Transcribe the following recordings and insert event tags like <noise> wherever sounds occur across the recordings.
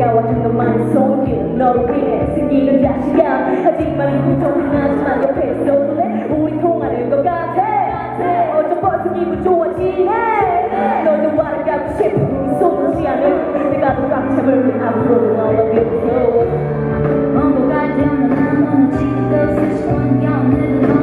반가워졌던 마음 속이 너를 위해 생기는 자신감 아직 말이 부족하지만 옆에서 볼래 우리 통하는 것 같아 어쩜 벌써 기분 좋아지네 너도 말을 갖고 싶은 속지 않은 내가 더 꽉참을 앞으로 I love you too 뭔가 가지 않는 한 어느 지도 쓸수 없는 게 없는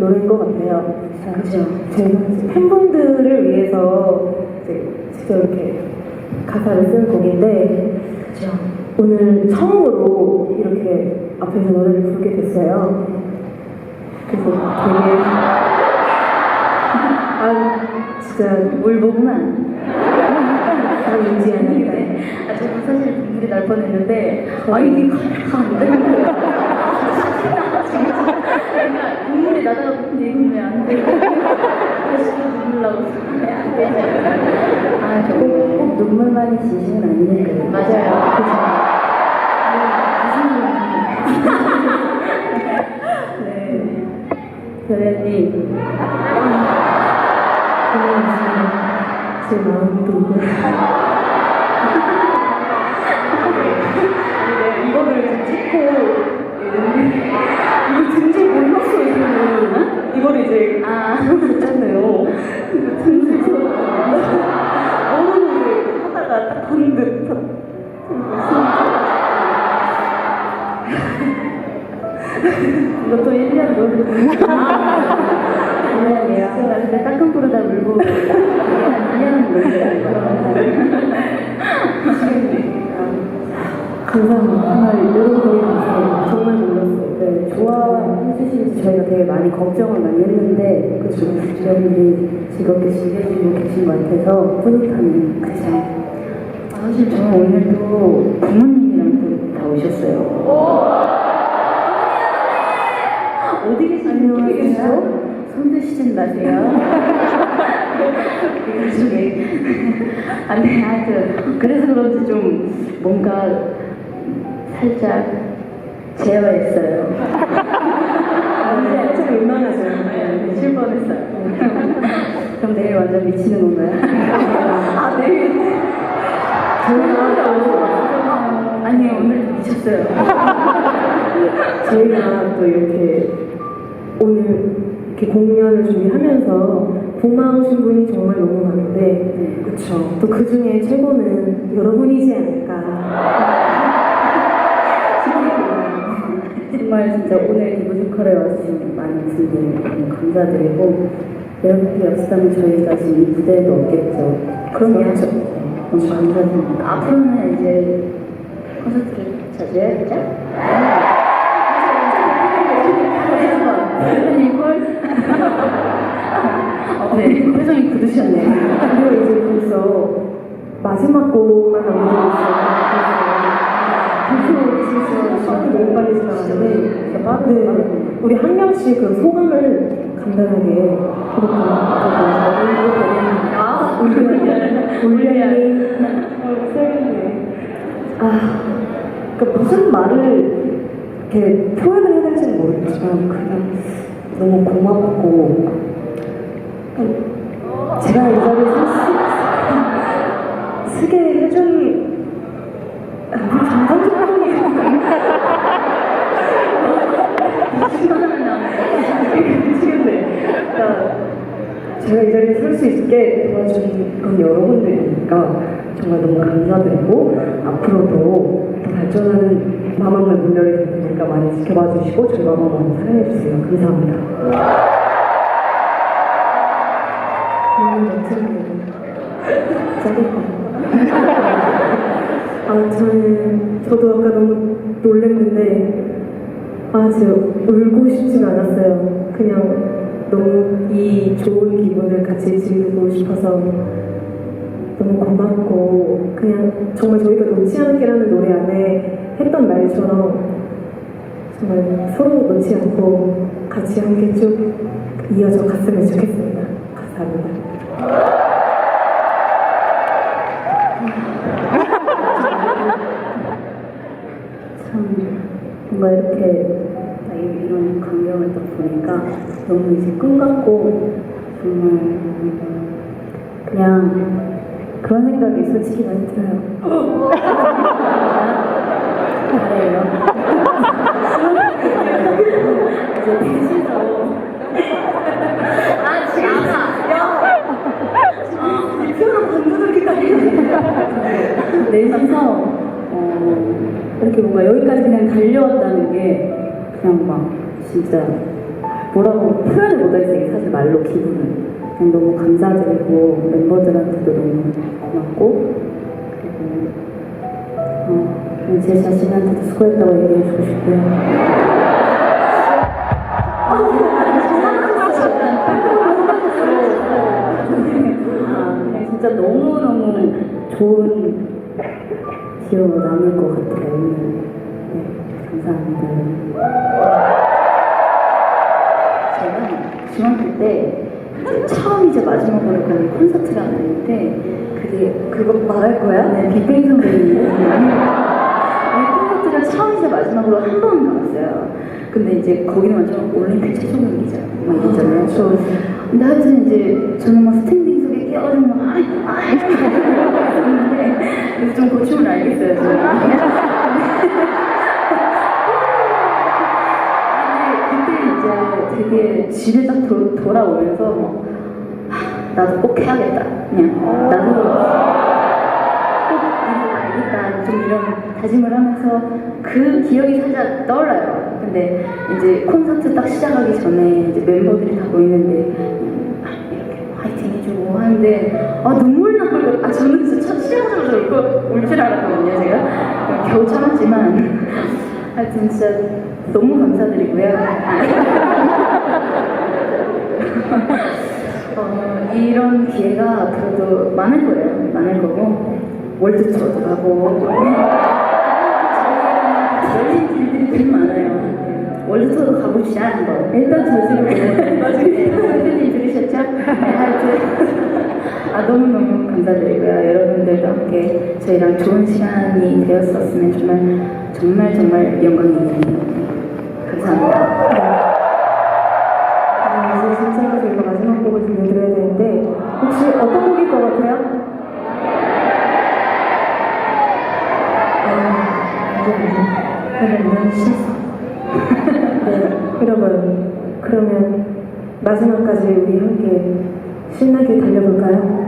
노래인 것 같아요. 그죠. 저희가 이제 팬분들을 위해서 이제 직접 이렇게 가사를 쓴 곡인데 그죠. 오늘 처음으로 이렇게 앞에서 노래를 부르게 됐어요. 그래서 되게 <laughs> 아 진짜 뭘 보구만. 인지 않는다. 아, 저도 사실 눈물이 날 뻔했는데, 아, 이게 카메라가 안 되는 거야. 그러니까 눈물이 나다가 근데 이건 왜안 돼? 다시 또 눈물 나고 왜안 되지? 아, 저 꼭, 꼭 눈물만이 진심은 아니는 거예요. 맞아요. 그죠? 네. 별현님, 그냥 제 마음도 이거를 찍고 이거를 이제 아, 했잖아요 진짜 어느 하다가 딱 봤는데 이것도 1년 놀고. 아니에요. 근데 따끔 부르다 물고. 한 2년 놀고. <laughs> 감사합니다 이런 곡이 있어요 정말 몰랐어요 네, 좋아 해 주시면서 저희가 되게 많이 걱정을 많이 했는데, 그쵸. 여러분들이 즐겁게 즐겨주고 계신 것 같아서 뿌듯하네요. 그쵸. 아, 사실 저는 오늘도 부모님이랑 또다 오셨어요. 어디 계시나요? 손 드시진 마세요. <laughs> 그중에 아, 네, 하여튼 그래서 그런지 좀 뭔가 살짝 제어했어요. 참 민망하죠 네, 칠 뻔했어요. 그럼 미치는 건가요? <laughs> 아 내일 저희가 아니 오늘도 미쳤어요. <laughs> 저희가 또 이렇게 오늘 이렇게 공연을 준비하면서 고마우신 분이 정말 너무 많은데 그쵸 또그 중에 최고는 여러분이지 않을까 <laughs> 정말 진짜 오늘 이 뮤지컬에 와주신 많은 분들 너무 감사드리고 여러분들이 없었다면 저희가 지금 이 무대에도 없겠죠. 그럼요. 그래서 너무 감사드립니다. 앞으로는 이제 콘서트를 자주 해야겠죠? 대표님 콜? 어, 네, 표정이 굳으셨네. 그리고 이제 벌써 마지막 곡만 남겨두고 있어요 벌써 시간이 너무 빨리 지나가는데 네, 우리 한 명씩 그 소감을 간단하게? 아, 올려니 아, 그러니까 무슨 말을 이렇게 표현을 해야 될지는 모르겠지만 그냥 너무 고맙고 그냥 제가 이 자리에 서 쓰게 해준 감사합니다. 미치겠네. 그러니까 제가 이 자리에 설 수 있게 도와준 건 여러분들이니까 정말 너무 감사드리고 앞으로도 더 발전하는 문열이 될 테니까 많이 지켜봐 주시고 저희 마마무 많이 사랑해 주세요. 감사합니다. <laughs> 아, 저는, 저도 아까 너무 놀랐는데, 아, 진짜 울고 싶지가 않았어요. 그냥 너무 이 좋은 기분을 같이 즐기고 싶어서 너무 고맙고, 그냥 정말 저희가 놓지 않게라는 노래 안에 했던 말처럼 정말 서로 놓지 않고 같이 함께 쭉 이어져 갔으면 좋겠습니다. 감사합니다. <laughs> 참 뭔가 이렇게 딱 광경을 딱 보니까 너무 이제 꿈 같고 정말 음, 그냥 그런 생각이 솔직히 많이 들어요. 잘해요. 이제 넷이서 아 진짜 넷이서 어, 이렇게 뭔가 여기까지 그냥 달려왔다는 게 그냥 막 진짜 뭐라고 표현을 못하겠어요. 사실 말로 기분을. 그냥 너무 감사드리고 멤버들한테도 너무 고맙고 그리고 어, 제 자신한테도 수고했다고 얘기해주고 싶고요. 아, 진짜 너무너무 좋은 기억으로 남을 것 같아요. 네, 감사합니다. 제가 중학교 때 처음이자 마지막으로 간 콘서트가 있는데 그게 그거 말할 거야? 네, 빅뱅 선배님. 아니, 콘서트가 처음이자 마지막으로 한 번 가봤어요. 근데 이제 거기는 완전 올림픽 최종 경기잖아요. 막 이랬잖아요. 근데 하여튼 이제 저는 막 스탠딩석에 끼어가지고 막 아이 아이 이러는데 그래서 좀 고충을 알겠어요. 저는. 집에 딱 도, 돌아오면서 뭐, 하, 나도 꼭 해야겠다. 그냥 나도 꼭 이거 알겠다. 좀 이런 다짐을 하면서 그 기억이 살짝 떠올라요. 근데 이제 콘서트 딱 시작하기 전에 이제 멤버들이 다 보이는데 화이팅 해주고 하는데 아 눈물 나고 아 저는 진짜 첫 이거 울줄 알았거든요 제가 겨우 참았지만 <laughs> 하여튼 진짜 너무 감사드리고요. <laughs> 어, 이런 기회가 앞으로도 많을 거예요. 많을 거고 월드 투어도 가고 열린 길들이 되게 많아요. 월드 투어도 가봅시다 한번. 일단 저지르고 나중에 선생님 들으셨죠? 네, 아 너무너무 감사드리고요. 여러분들도 함께 저희랑 좋은 시간이 되었었으면 정말 정말 정말 영광이네요. 감사합니다. 그러면 실수. <laughs> 네, 여러분 그러면 마지막까지 우리 함께 신나게 달려볼까요?